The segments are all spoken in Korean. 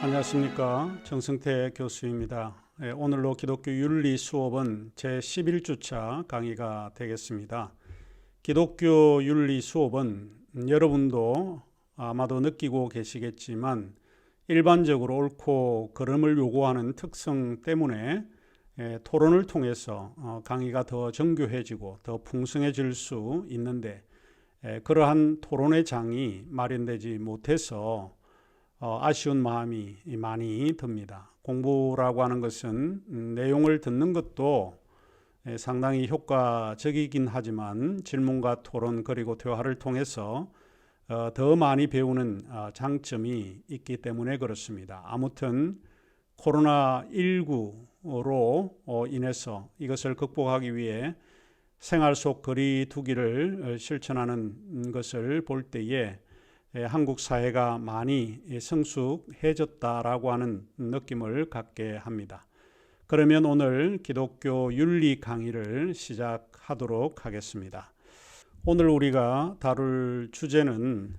안녕하십니까 정승태 교수입니다. 예, 오늘로 기독교 윤리 수업은 제 11주차 강의가 되겠습니다. 기독교 윤리 수업은 여러분도 아마도 느끼고 계시겠지만 일반적으로 옳고 그름을 요구하는 특성 때문에 예, 토론을 통해서 어, 강의가 더 정교해지고 더 풍성해질 수 있는데 예, 그러한 토론의 장이 마련되지 못해서 어, 아쉬운 마음이 많이 듭니다. 공부라고 하는 것은 음, 내용을 듣는 것도 예, 상당히 효과적이긴 하지만 질문과 토론 그리고 대화를 통해서 어, 더 많이 배우는 어, 장점이 있기 때문에 그렇습니다. 아무튼 코로나 19로 어, 인해서 이것을 극복하기 위해 생활 속 거리두기를 어, 실천하는 것을 볼 때에 예, 한국 사회가 많이 성숙해졌다라고 하는 느낌을 갖게 합니다. 그러면 오늘 기독교 윤리 강의를 시작하도록 하겠습니다. 오늘 우리가 다룰 주제는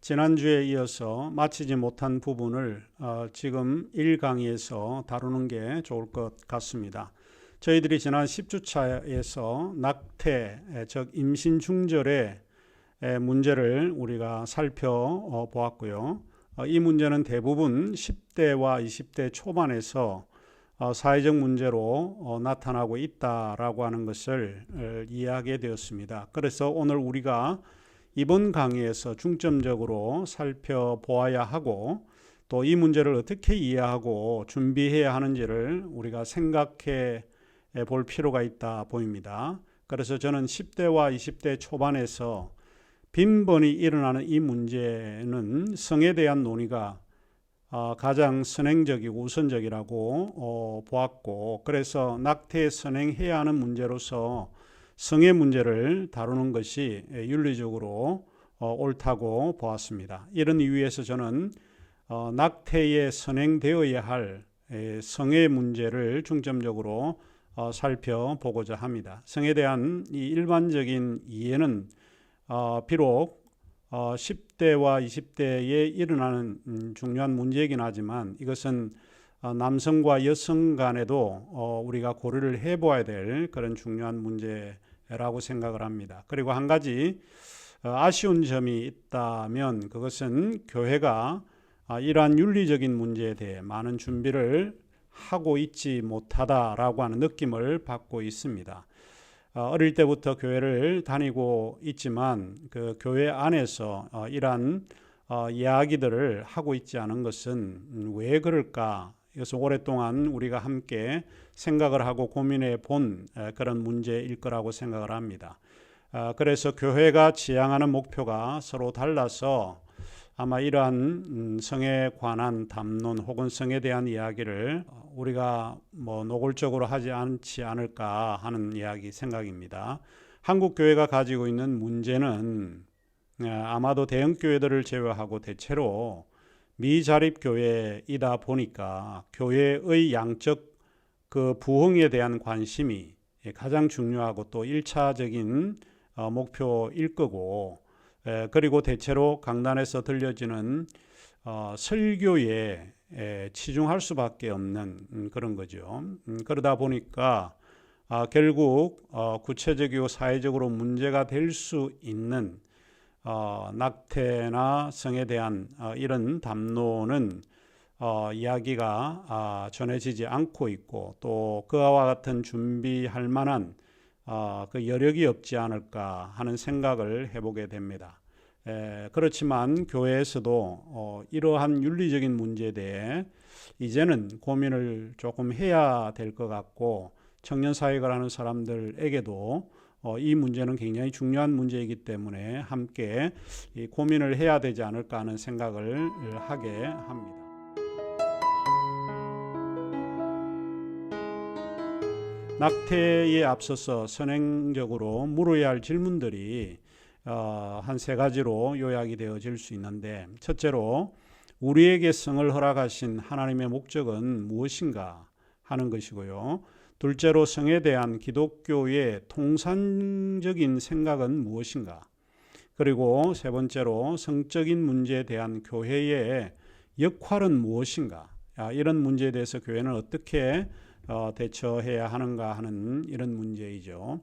지난주에 이어서 마치지 못한 부분을 어, 지금 1강의에서 다루는 게 좋을 것 같습니다. 저희들이 지난 10주차에서 낙태, 즉 임신 중절의 문제를 우리가 살펴보았고요. 어, 이 문제는 대부분 10대와 20대 초반에서 어, 사회적 문제로 어, 나타나고 있다라고 하는 것을 이해하게 되었습니다. 그래서 오늘 우리가 이번 강의에서 중점적으로 살펴보아야 하고 또 이 문제를 어떻게 이해하고 준비해야 하는지를 우리가 생각해 볼 필요가 있다 보입니다. 그래서 저는 10대와 20대 초반에서 빈번히 일어나는 이 문제는 성에 대한 논의가 어, 가장 선행적이고 우선적이라고 어, 보았고 그래서 낙태 선행해야 하는 문제로서 성의 문제를 다루는 것이 윤리적으로 어, 옳다고 보았습니다. 이런 이유에서 저는 낙태에 선행되어야 할 성의 문제를 중점적으로 살펴보고자 합니다. 성에 대한 이 일반적인 이해는 어, 비록 어, 10대와 20대에 일어나는 음, 중요한 문제이긴 하지만 이것은 어, 남성과 여성 간에도 어, 우리가 고려를 해봐야 될 그런 중요한 문제라고 생각을 합니다. 그리고 한 가지 어, 아쉬운 점이 있다면 그것은 교회가 어, 이러한 윤리적인 문제에 대해 많은 준비를 하고 있지 못하다라고 하는 느낌을 받고 있습니다. 어, 어릴 때부터 교회를 다니고 있지만 그 교회 안에서 어, 이러한 어, 이야기들을 하고 있지 않은 것은 음, 왜 그럴까? 이것은 오랫동안 우리가 함께 생각을 하고 고민해 본 그런 문제일 거라고 생각을 합니다. 그래서 교회가 지향하는 목표가 서로 달라서 아마 이러한 음, 성에 관한 담론 혹은 성에 대한 이야기를 우리가 뭐 노골적으로 하지 않지 않을까 하는 이야기 생각입니다. 한국 교회가 가지고 있는 문제는 아마도 대형 교회들을 제외하고 대체로 미자립 교회이다 보니까 교회의 양적 그 부흥에 대한 관심이 가장 중요하고 또 일차적인 어, 목표일 거고 그리고 대체로 강단에서 들려지는 어, 설교에 치중할 수밖에 없는 음, 그런 거죠. 음, 그러다 보니까 아, 결국 어, 구체적이고 사회적으로 문제가 될 수 있는 어, 낙태나 성에 대한 이런 담론은 이야기가 아, 전해지지 않고 있고 또 그와 같은 준비할 만한 어, 그 여력이 없지 않을까 하는 생각을 해보게 됩니다. 에, 그렇지만 교회에서도 어, 이러한 윤리적인 문제에 대해 이제는 고민을 조금 해야 될 것 같고 청년 사회를 하는 사람들에게도 어, 이 문제는 굉장히 중요한 문제이기 때문에 함께 이 고민을 해야 되지 않을까 하는 생각을 하게 합니다. 낙태에 앞서서 선행적으로 물어야 할 질문들이 어, 한 세 가지로 요약이 되어질 수 있는데 첫째로 우리에게 성을 허락하신 하나님의 목적은 무엇인가 하는 것이고요. 둘째로 성에 대한 기독교의 통상적인 생각은 무엇인가? 그리고 세 번째로 성적인 문제에 대한 교회의 역할은 무엇인가? 아, 이런 문제에 대해서 교회는 어떻게 어, 대처해야 하는가 하는 이런 문제이죠.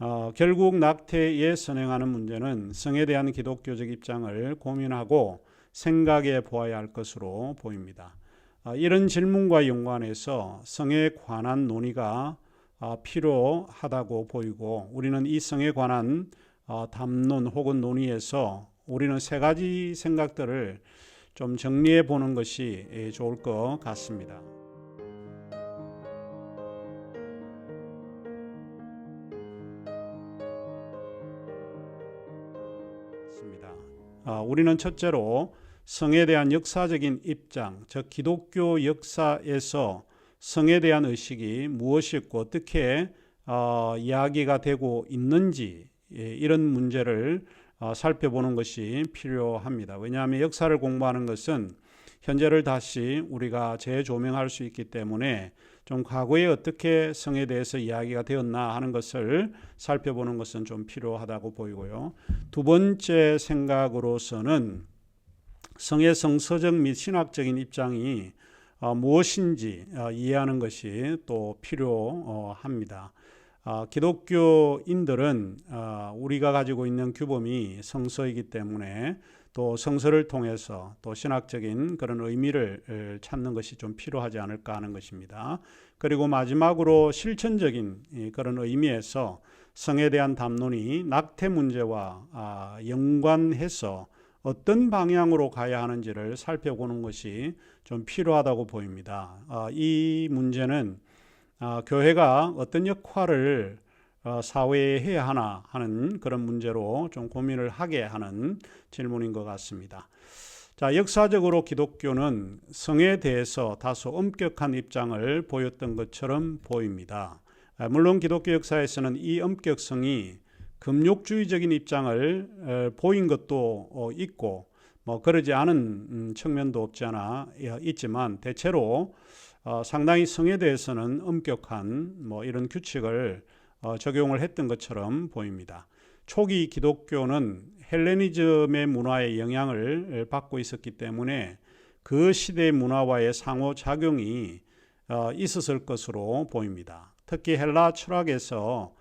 어, 결국 낙태에 선행하는 문제는 성에 대한 기독교적 입장을 고민하고 생각해 보아야 할 것으로 보입니다. 어, 이런 질문과 연관해서 성에 관한 논의가 어, 필요하다고 보이고 우리는 이 성에 관한 어, 담론 혹은 논의에서 우리는 세 가지 생각들을 좀 정리해 보는 것이 예, 좋을 것 같습니다. 우리는 첫째로 성에 대한 역사적인 입장, 즉 기독교 역사에서 성에 대한 의식이 무엇이고 어떻게 어, 이야기가 되고 있는지 예, 이런 문제를 어, 살펴보는 것이 필요합니다. 왜냐하면 역사를 공부하는 것은 현재를 다시 우리가 재조명할 수 있기 때문에 좀 과거에 어떻게 성에 대해서 이야기가 되었나 하는 것을 살펴보는 것은 좀 필요하다고 보이고요. 두 번째 생각으로서는 성의 성서적 및 신학적인 입장이 어, 무엇인지 어, 이해하는 것이 또 필요합니다. 어, 기독교인들은 어, 우리가 가지고 있는 규범이 성서이기 때문에 또 성서를 통해서 또 신학적인 그런 의미를 찾는 것이 좀 필요하지 않을까 하는 것입니다. 그리고 마지막으로 실천적인 그런 의미에서 성에 대한 담론이 낙태 문제와 아, 연관해서 어떤 방향으로 가야 하는지를 살펴보는 것이 좀 필요하다고 보입니다. 어, 이 문제는 어, 교회가 어떤 역할을 어, 사회에 해야 하나 하는 그런 문제로 좀 고민을 하게 하는 질문인 것 같습니다. 자, 역사적으로 기독교는 성에 대해서 다소 엄격한 입장을 보였던 것처럼 보입니다. 물론 기독교 역사에서는 이 엄격성이 금욕주의적인 입장을 보인 것도 어, 있고 뭐 그러지 않은 음, 측면도 없지 않아 있지만 대체로 어, 상당히 성에 대해서는 엄격한 뭐 이런 규칙을 어, 적용을 했던 것처럼 보입니다. 초기 기독교는 헬레니즘의 문화의 영향을 받고 있었기 때문에 그 시대의 문화와의 상호 작용이 있었을 것으로 보입니다. 특히 헬라 철학에서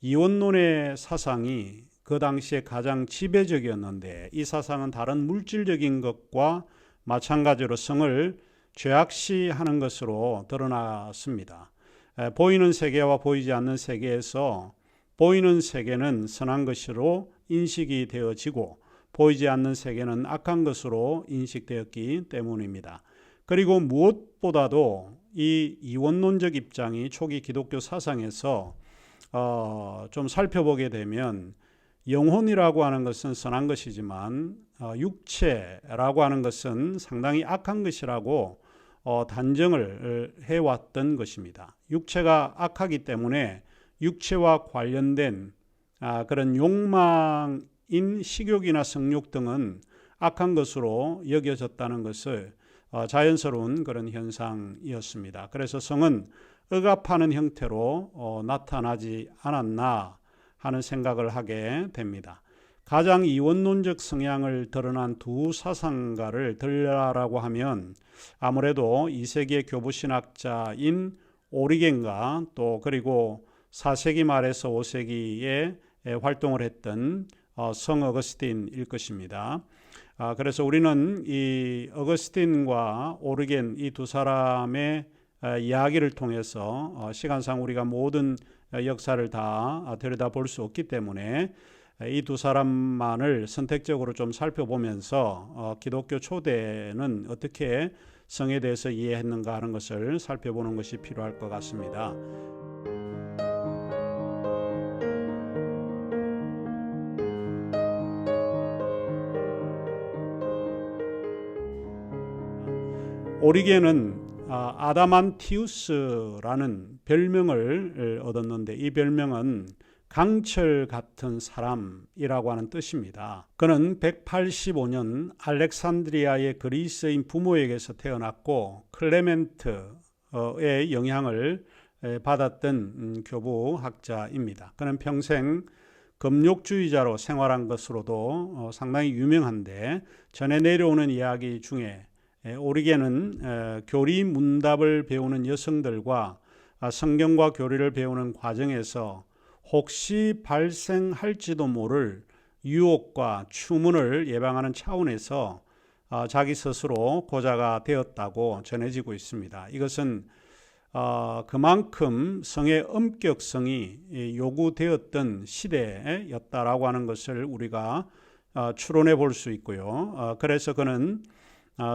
이원론의 사상이 그 당시에 가장 지배적이었는데 이 사상은 다른 물질적인 것과 마찬가지로 성을 죄악시하는 것으로 드러났습니다. 보이는 세계와 보이지 않는 세계에서 보이는 세계는 선한 것으로 인식이 되어지고 보이지 않는 세계는 악한 것으로 인식되었기 때문입니다. 그리고 무엇보다도 이 이원론적 입장이 초기 기독교 사상에서 어, 좀 살펴보게 되면 영혼이라고 하는 것은 선한 것이지만 어, 육체라고 하는 것은 상당히 악한 것이라고 어, 단정을 해왔던 것입니다. 육체가 악하기 때문에 육체와 관련된 아, 그런 욕망인 식욕이나 성욕 등은 악한 것으로 여겨졌다는 것을 어, 자연스러운 그런 현상이었습니다. 그래서 성은 억압하는 형태로 어, 나타나지 않았나 하는 생각을 하게 됩니다. 가장 이원론적 성향을 드러난 두 사상가를 들라라고 하면 아무래도 2세기의 교부신학자인 오리겐과 또 그리고 4세기 말에서 5세기에 활동을 했던 어, 성 어거스틴일 것입니다. 아, 그래서 우리는 이 어거스틴과 오르겐 이 두 사람의 어, 이야기를 통해서 어, 시간상 우리가 모든 역사를 다 들여다 볼 수 없기 때문에 이 두 사람만을 선택적으로 좀 살펴보면서 어, 기독교 초대는 어떻게 성에 대해서 이해했는가 하는 것을 살펴보는 것이 필요할 것 같습니다. 오리게는 아, 아다만티우스라는 별명을 얻었는데 이 별명은 강철 같은 사람이라고 하는 뜻입니다. 그는 185년 알렉산드리아의 그리스인 부모에게서 태어났고 클레멘트의 영향을 받았던 음, 교부 학자입니다. 그는 평생 금욕주의자로 생활한 것으로도 어, 상당히 유명한데 전해 내려오는 이야기 중에 오리게는 교리 문답을 배우는 여성들과 아, 성경과 교리를 배우는 과정에서 혹시 발생할지도 모를 유혹과 추문을 예방하는 차원에서 아, 자기 스스로 고자가 되었다고 전해지고 있습니다. 이것은 어, 그만큼 성의 엄격성이 요구되었던 시대였다라고 하는 것을 우리가 어, 추론해 볼 수 있고요. 어, 그래서 그는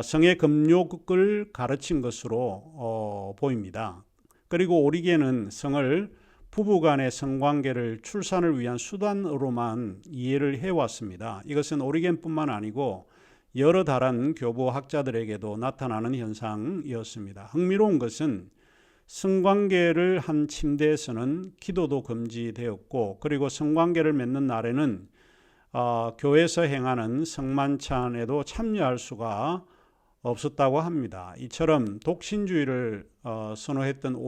성의 금욕을 가르친 것으로 보입니다. 그리고 오리게는 성을 부부 간의 성관계를 출산을 위한 수단으로만 이해를 해왔습니다. 이것은 오리겐뿐만 아니고 여러 다른 교부 학자들에게도 나타나는 현상이었습니다. 흥미로운 것은 성관계를 한 침대에서는 기도도 금지되었고 그리고 성관계를 맺는 날에는 어, 교회에서 행하는 성만찬에도 참여할 수가 없었다고 합니다. 이처럼 독신주의를 어, 선호했던 어,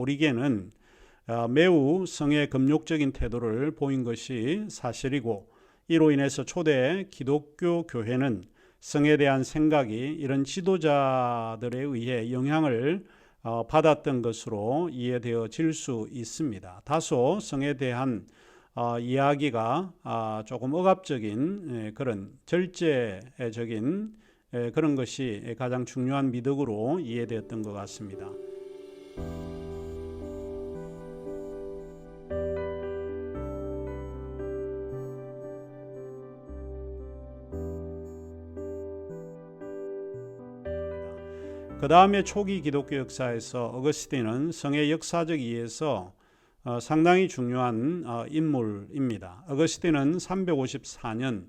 매우 성의 금욕적인 태도를 보인 것이 사실이고 이로 인해서 초대 기독교 교회는 성에 대한 생각이 이런 지도자들에 의해 영향을 어, 받았던 것으로 이해되어질 수 있습니다. 다소 성에 대한 어, 이야기가 아, 조금 억압적인 예, 그런 절제적인 예, 그런 것이 가장 중요한 미덕으로 이해되었던 것 같습니다. 다음에 초기 기독교 역사에서 어거스틴은 성의 역사적 이해에서 어, 상당히 중요한 어, 인물입니다. 어거스틴은 354년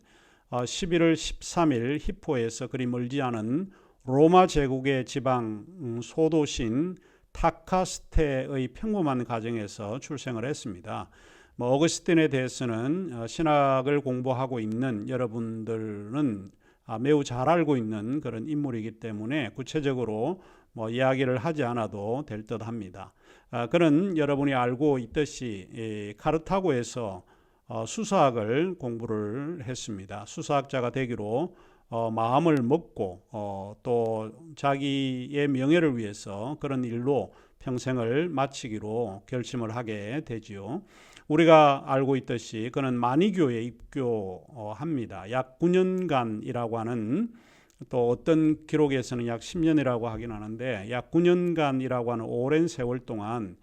어, 11월 13일 히포에서 그리 멀지 않은 로마 제국의 지방 음, 소도신 타카스테의 평범한 가정에서 출생을 했습니다. 뭐 어거스틴에 대해서는 어, 신학을 공부하고 있는 여러분들은 아, 매우 잘 알고 있는 그런 인물이기 때문에 구체적으로 뭐 이야기를 하지 않아도 될 듯 합니다. 아, 그는 여러분이 알고 있듯이 카르타고에서 어, 수사학을 공부를 했습니다. 수사학자가 되기로 어, 마음을 먹고 어, 또 자기의 명예를 위해서 그런 일로 평생을 마치기로 결심을 하게 되지요. 우리가 알고 있듯이 그는 만이교에 입교합니다. 약 9년간이라고 하는 또 어떤 기록에서는 약 10년이라고 하긴 하는데 약 9년간이라고 하는 오랜 세월 동안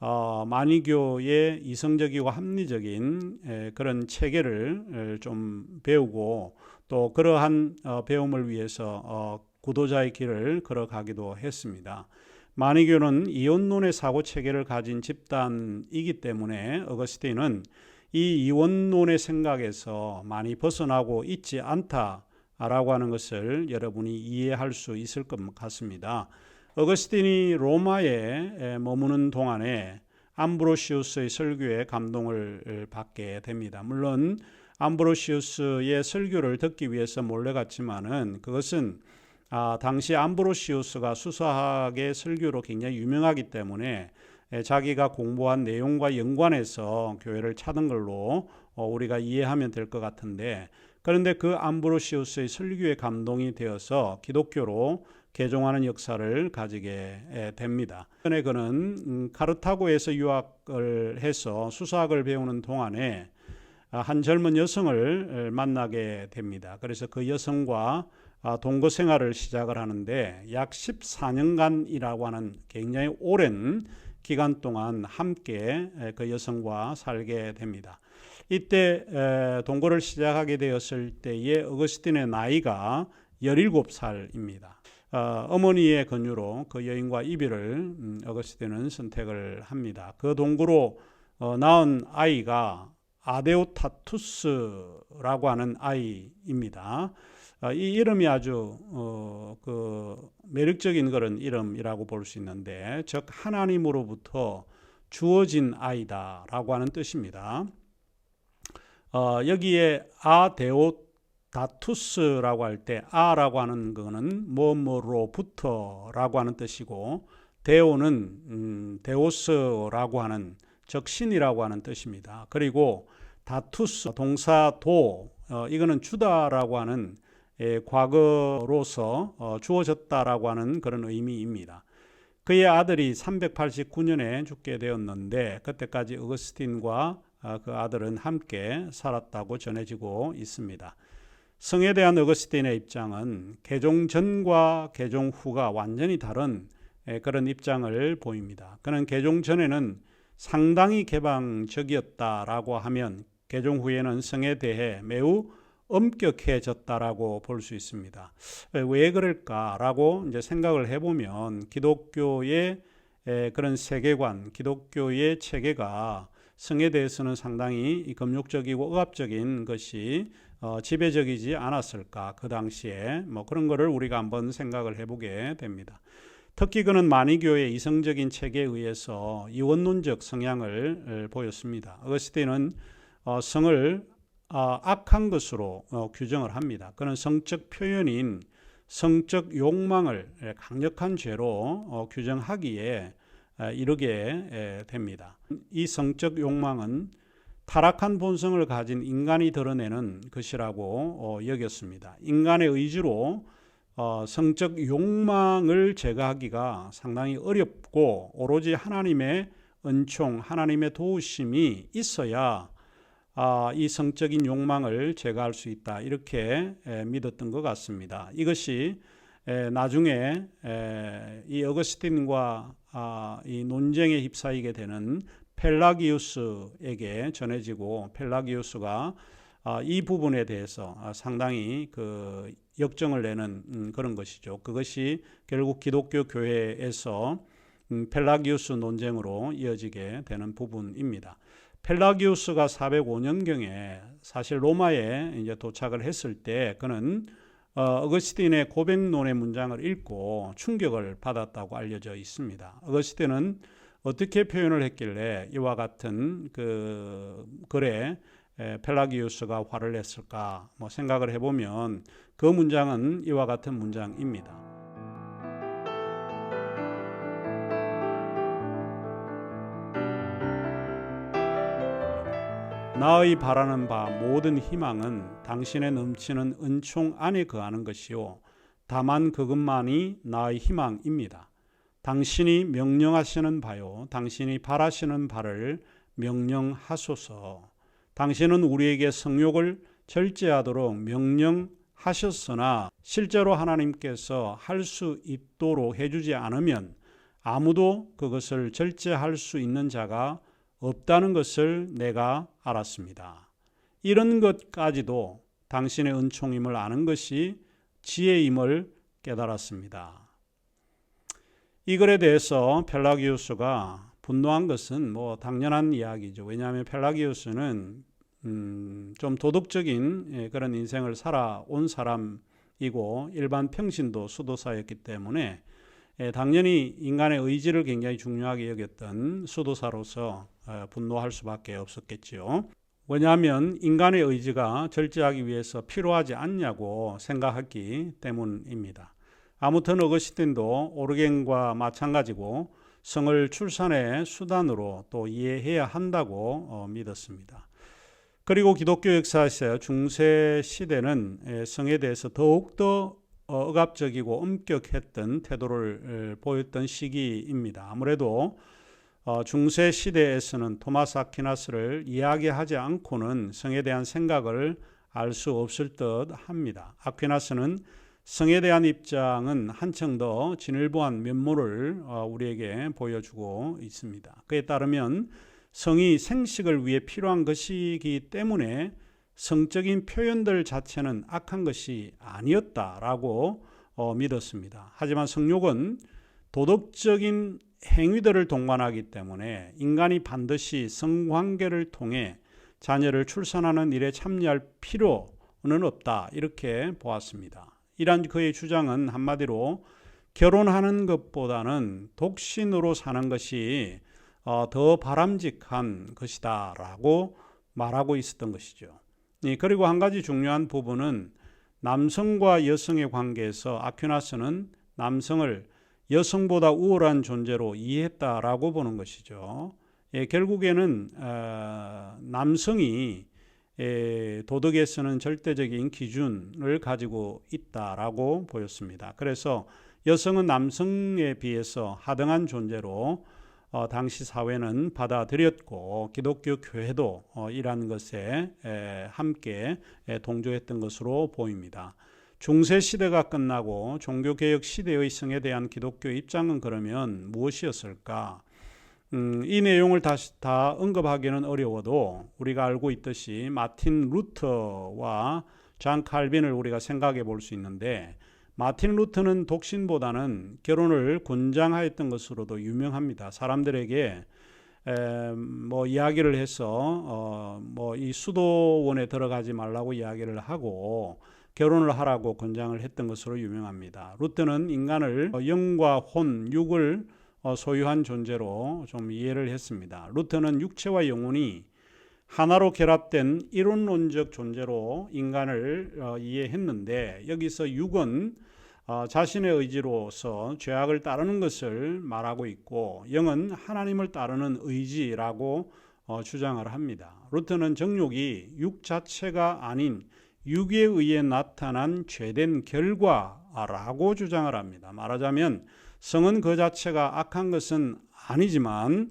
어, 만이교의 이성적이고 합리적인 에, 그런 체계를 좀 배우고 또 그러한 어, 배움을 위해서 어, 구도자의 길을 걸어가기도 했습니다. 마니교는 이원론의 사고 체계를 가진 집단이기 때문에 어거스틴은 이 이원론의 생각에서 많이 벗어나고 있지 않다라고 하는 것을 여러분이 이해할 수 있을 것 같습니다. 어거스틴이 로마에 머무는 동안에 암브로시우스의 설교에 감동을 받게 됩니다. 물론 암브로시우스의 설교를 듣기 위해서 몰래 갔지만은 그것은 아, 당시 암브로시우스가 수사학의 설교로 굉장히 유명하기 때문에 자기가 공부한 내용과 연관해서 교회를 찾은 걸로 어, 우리가 이해하면 될 것 같은데 그런데 그 암브로시우스의 설교에 감동이 되어서 기독교로 개종하는 역사를 가지게 됩니다. 전에 그는 음, 카르타고에서 유학을 해서 수사학을 배우는 동안에 아, 한 젊은 여성을 만나게 됩니다. 그래서 그 여성과 아, 동거 생활을 시작을 하는데 약 14년간이라고 하는 굉장히 오랜 기간 동안 함께 그 여성과 살게 됩니다. 이때 동거를 시작하게 되었을 때의 어거스틴의 나이가 17살입니다. 어, 어머니의 권유로 그 여인과 이별을 음, 어거스틴은 선택을 합니다. 그 동거로 어, 낳은 아이가 아데오타투스라고 하는 아이입니다. 아, 이 이름이 아주 어, 그 매력적인 그런 이름이라고 볼 수 있는데 즉 하나님으로부터 주어진 아이다라고 하는 뜻입니다. 어, 여기에 아데오 다투스라고 할 때 아라고 하는 거는 뭐뭐로부터라고 하는 뜻이고 데오는 음, 데오스라고 하는 적 신이라고 하는 뜻입니다. 그리고 다투스 동사 도 어, 이거는 주다라고 하는 예, 과거로서 어, 주어졌다라고 하는 그런 의미입니다. 그의 아들이 389년에 죽게 되었는데 그때까지 어거스틴과 어, 그 아들은 함께 살았다고 전해지고 있습니다. 성에 대한 어거스틴의 입장은 개종 전과 개종 후가 완전히 다른 예, 그런 입장을 보입니다. 그는 개종 전에는 상당히 개방적이었다라고 하면 개종 후에는 성에 대해 매우 엄격해졌다라고 볼 수 있습니다. 왜 그럴까라고 이제 생각을 해보면 기독교의 그런 세계관, 기독교의 체계가 성에 대해서는 상당히 금욕적이고 억압적인 것이 어, 지배적이지 않았을까 그 당시에 뭐 그런 거를 우리가 한번 생각을 해보게 됩니다. 특히 그는 마니교의 이성적인 체계에 의해서 이원론적 성향을 보였습니다. 어거스틴은 어, 성을 어, 악한 것으로 어, 규정을 합니다. 그는 성적 표현인 성적 욕망을 강력한 죄로 규정하기에 이르게 됩니다. 이 성적 욕망은 타락한 본성을 가진 인간이 드러내는 것이라고 여겼습니다. 인간의 의지로 성적 욕망을 제거하기가 상당히 어렵고 오로지 하나님의 은총, 하나님의 도우심이 있어야 아, 이 성적인 욕망을 제거할 수 있다 이렇게 믿었던 것 같습니다. 이것이 나중에 이 어거스틴과 아, 이 논쟁에 휩싸이게 되는 펠라기우스에게 전해지고 펠라기우스가 아, 이 부분에 대해서 상당히 그 역정을 내는 음, 그런 것이죠. 그것이 결국 기독교 교회에서 음, 펠라기우스 논쟁으로 이어지게 되는 부분입니다. 펠라기우스가 405년경에 사실 로마에 이제 도착을 했을 때 그는 어, 거스틴의 고백론의 문장을 읽고 충격을 받았다고 알려져 있습니다. 어거스틴은 어떻게 표현을 했길래 이와 같은 그 글에 펠라기우스가 화를 냈을까 뭐 생각을 해보면 그 문장은 이와 같은 문장입니다. 나의 바라는 바 모든 희망은 당신의 넘치는 은총 안에 거하는 것이요. 다만 그것만이 나의 희망입니다. 당신이 명령하시는 바요. 당신이 바라시는 바를 명령하소서. 당신은 우리에게 성욕을 절제하도록 명령하셨으나 실제로 하나님께서 할 수 있도록 해주지 않으면 아무도 그것을 절제할 수 있는 자가 없다는 것을 내가 알았습니다. 이런 것까지도 당신의 은총임을 아는 것이 지혜임을 깨달았습니다. 이 글에 대해서 펠라기우스가 분노한 것은 뭐 당연한 이야기죠. 왜냐하면 펠라기우스는 음, 좀 도덕적인 예, 그런 인생을 살아온 사람이고 일반 평신도 수도사였기 때문에 예, 당연히 인간의 의지를 굉장히 중요하게 여겼던 수도사로서 어, 분노할 수밖에 없었겠지요. 왜냐하면 인간의 의지가 절제하기 위해서 필요하지 않냐고 생각했기 때문입니다. 아무튼 어거스틴도 오르겐과 마찬가지고 성을 출산의 수단으로 또 이해해야 한다고 어, 믿었습니다. 그리고 기독교 역사에서 중세 시대는 성에 대해서 더욱더 어, 억압적이고 엄격했던 태도를 보였던 시기입니다. 아무래도 어, 중세 시대에서는 토마스 아퀴나스를 이야기하지 않고는 성에 대한 생각을 알 수 없을 듯 합니다. 아퀴나스는 성에 대한 입장은 한층 더 진일보한 면모를 어, 우리에게 보여주고 있습니다. 그에 따르면 성이 생식을 위해 필요한 것이기 때문에 성적인 표현들 자체는 악한 것이 아니었다라고 어, 믿었습니다. 하지만 성욕은 도덕적인 행위들을 동반하기 때문에 인간이 반드시 성관계를 통해 자녀를 출산하는 일에 참여할 필요는 없다. 이렇게 보았습니다. 이란 그의 주장은 한마디로 결혼하는 것보다는 독신으로 사는 것이 어, 더 바람직한 것이다 라고 말하고 있었던 것이죠. 이, 그리고 한 가지 중요한 부분은 남성과 여성의 관계에서 아퀴나스는 남성을 여성보다 우월한 존재로 이해했다라고 보는 것이죠. 예, 결국에는 어, 남성이 예, 도덕에서는 절대적인 기준을 가지고 있다라고 보였습니다. 그래서 여성은 남성에 비해서 하등한 존재로 어, 당시 사회는 받아들였고 기독교 교회도 어, 이러한 것에 에, 함께 에, 동조했던 것으로 보입니다. 중세 시대가 끝나고 종교 개혁 시대의 성에 대한 기독교 입장은 그러면 무엇이었을까? 음, 이 내용을 다시 다 언급하기는 어려워도 우리가 알고 있듯이 마틴 루터와 잔 칼빈을 우리가 생각해 볼 수 있는데 마틴 루터는 독신보다는 결혼을 권장하였던 것으로도 유명합니다. 사람들에게 에, 뭐 이야기를 해서 어, 뭐 이 수도원에 들어가지 말라고 이야기를 하고 결혼을 하라고 권장을 했던 것으로 유명합니다. 루터는 인간을 영과 혼, 육을 어, 소유한 존재로 좀 이해를 했습니다. 루터는 육체와 영혼이 하나로 결합된 이론론적 존재로 인간을 어, 이해했는데 여기서 육은 어, 자신의 의지로서 죄악을 따르는 것을 말하고 있고 영은 하나님을 따르는 의지라고 주장을 합니다. 루터는 정욕이 육 자체가 아닌 육에 의해 나타난 죄된 결과라고 주장을 합니다. 말하자면 성은 그 자체가 악한 것은 아니지만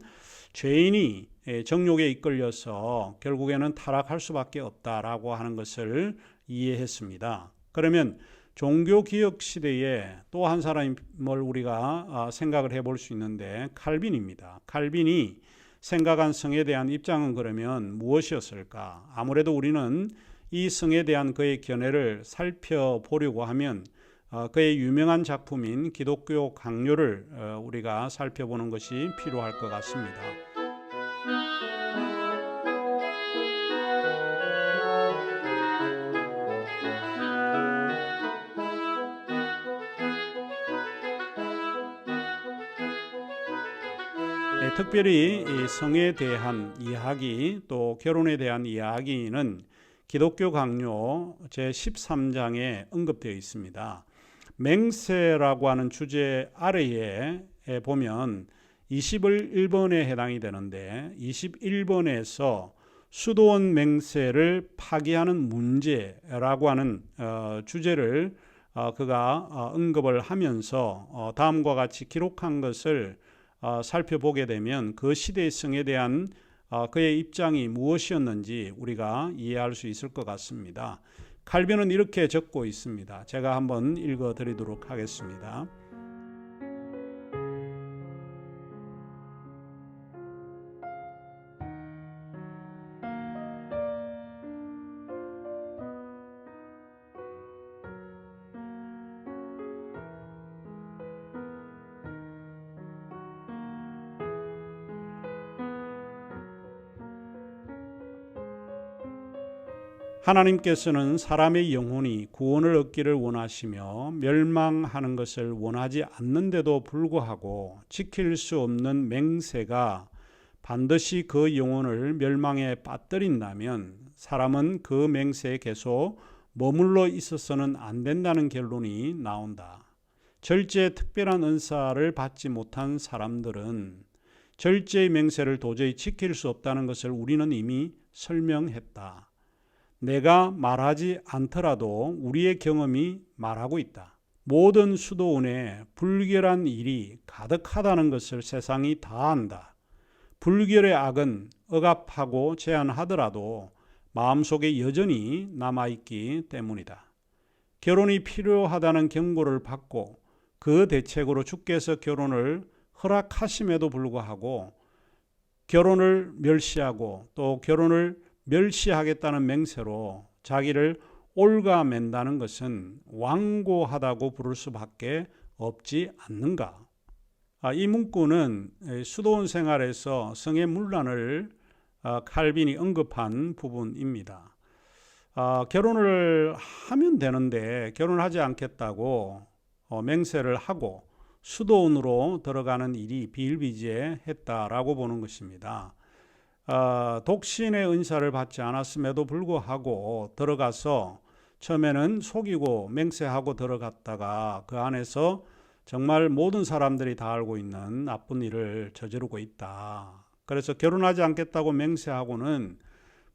죄인이 정욕에 이끌려서 결국에는 타락할 수밖에 없다라고 하는 것을 이해했습니다. 그러면 종교 기억 시대에 또 한 사람을 우리가 아, 생각을 해볼 수 있는데 칼빈입니다. 칼빈이 생각한 성에 대한 입장은 그러면 무엇이었을까? 아무래도 우리는 이 성에 대한 그의 견해를 살펴보려고 하면 어, 그의 유명한 작품인 기독교 강요를 어, 우리가 살펴보는 것이 필요할 것 같습니다. 네, 특별히 성에 대한 이야기 또 결혼에 대한 이야기는 기독교 강요 제 13장에 언급되어 있습니다. 맹세라고 하는 주제 아래에 보면 21번에 해당이 되는데 21번에서 수도원 맹세를 파기하는 문제라고 하는 어, 주제를 어, 그가 어, 언급을 하면서 다음과 같이 기록한 것을 살펴보게 되면 그 시대의 성에 대한 아, 그의 입장이 무엇이었는지 우리가 이해할 수 있을 것 같습니다. 칼빈은 이렇게 적고 있습니다. 제가 한번 읽어 드리도록 하겠습니다. 하나님께서는 사람의 영혼이 구원을 얻기를 원하시며 멸망하는 것을 원하지 않는데도 불구하고 지킬 수 없는 맹세가 반드시 그 영혼을 멸망에 빠뜨린다면 사람은 그 맹세에 계속 머물러 있어서는 안 된다는 결론이 나온다. 절제 특별한 은사를 받지 못한 사람들은 절제의 맹세를 도저히 지킬 수 없다는 것을 우리는 이미 설명했다. 내가 말하지 않더라도 우리의 경험이 말하고 있다. 모든 수도원에 불결한 일이 가득하다는 것을 세상이 다 안다. 불결의 악은 억압하고 제한하더라도 마음속에 여전히 남아있기 때문이다. 결혼이 필요하다는 경고를 받고 그 대책으로 주께서 결혼을 허락하심에도 불구하고 결혼을 멸시하고 또 결혼을 멸시하겠다는 맹세로 자기를 올가맨다는 것은 완고하다고 부를 수밖에 없지 않는가? 아, 이 문구는 수도원 생활에서 성의 문란을 아, 칼빈이 언급한 부분입니다. 아, 결혼을 하면 되는데 결혼하지 않겠다고 어, 맹세를 하고 수도원으로 들어가는 일이 비일비재했다라고 보는 것입니다. 어, 독신의 은사를 받지 않았음에도 불구하고 들어가서 처음에는 속이고 맹세하고 들어갔다가 그 안에서 정말 모든 사람들이 다 알고 있는 나쁜 일을 저지르고 있다. 그래서 결혼하지 않겠다고 맹세하고는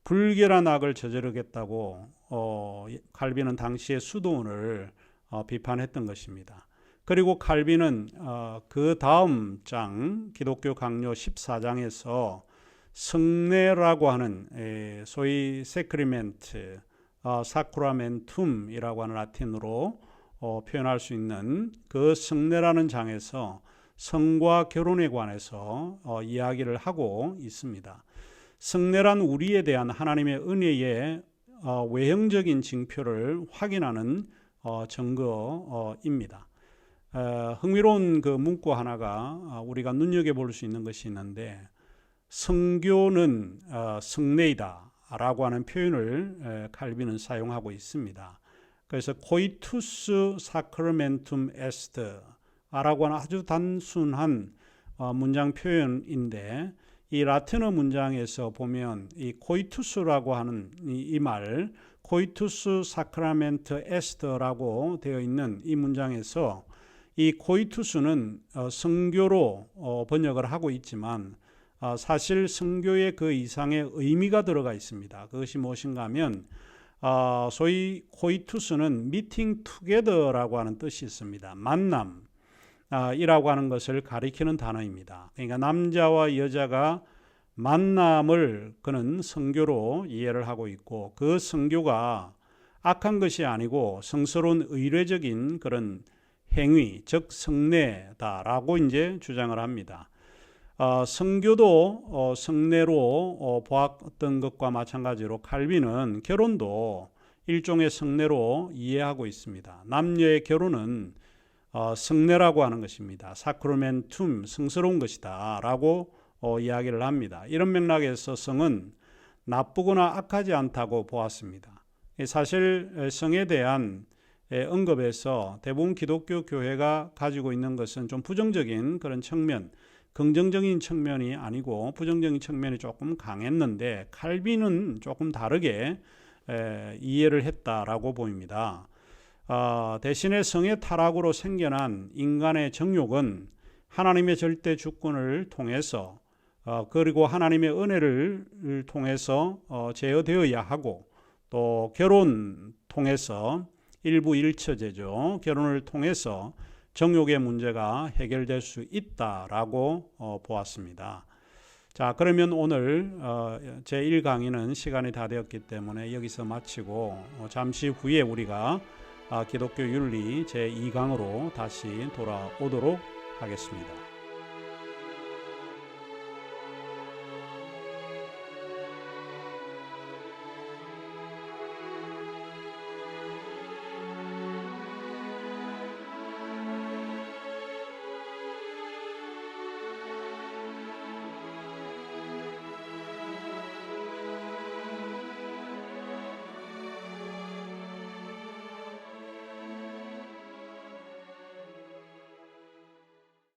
불결한 악을 저지르겠다고 어, 칼빈은 당시에 수도원을 어, 비판했던 것입니다. 그리고 칼빈은 어, 그 다음 장 기독교 강요 14장에서 성례라고 하는 에, 소위 세크리멘트, 어, 사크라멘툼이라고 하는 라틴으로 어, 표현할 수 있는 그 성례라는 장에서 성과 결혼에 관해서 어, 이야기를 하고 있습니다. 성례란 우리에 대한 하나님의 은혜의 어, 외형적인 징표를 확인하는 어, 증거입니다. 어, 흥미로운 그 문구 하나가 어, 우리가 눈여겨 볼 수 있는 것이 있는데 성교는 어, 성례이다라고 하는 표현을 에, 칼빈은 사용하고 있습니다. 그래서 코이투스 사크르멘툼 에스트라고 하는 아주 단순한 어, 문장 표현인데 이 라틴어 문장에서 보면 이 코이투스라고 하는 이 말 코이투스 사크라멘트 에스터라고 되어 있는 이 문장에서 이 코이투스는 어, 성교로 어, 번역을 하고 있지만 어, 사실 성교의 그 이상의 의미가 들어가 있습니다. 그것이 무엇인가 하면 어, 소위 코이투스는 미팅 투게더라고 하는 뜻이 있습니다. 만남 아, 이라고 하는 것을 가리키는 단어입니다. 그러니까 남자와 여자가 만남을 그는 성교로 이해를 하고 있고 그 성교가 악한 것이 아니고 성스러운 의례적인 그런 행위, 즉 성례다라고 이제 주장을 합니다. 어, 성교도 어, 성례로 어, 보았던 것과 마찬가지로 칼빈은 결혼도 일종의 성례로 이해하고 있습니다. 남녀의 결혼은 어, 성례라고 하는 것입니다. 사크로멘툼 성스러운 것이다 라고 어, 이야기를 합니다. 이런 맥락에서 성은 나쁘거나 악하지 않다고 보았습니다. 사실 성에 대한 언급에서 대부분 기독교 교회가 가지고 있는 것은 좀 부정적인 그런 측면, 긍정적인 측면이 아니고 부정적인 측면이 조금 강했는데 칼빈은 조금 다르게 이해를 했다라고 보입니다. 어, 대신에 성의 타락으로 생겨난 인간의 정욕은 하나님의 절대 주권을 통해서 어, 그리고 하나님의 은혜를 통해서 어, 제어되어야 하고 또 결혼 통해서 일부 일처제죠. 결혼을 통해서 정욕의 문제가 해결될 수 있다라고 어, 보았습니다. 자, 그러면 오늘 어, 제 1 강의는 시간이 다 되었기 때문에 여기서 마치고 어, 잠시 후에 우리가 아, 기독교 윤리 제 2강으로 다시 돌아오도록 하겠습니다.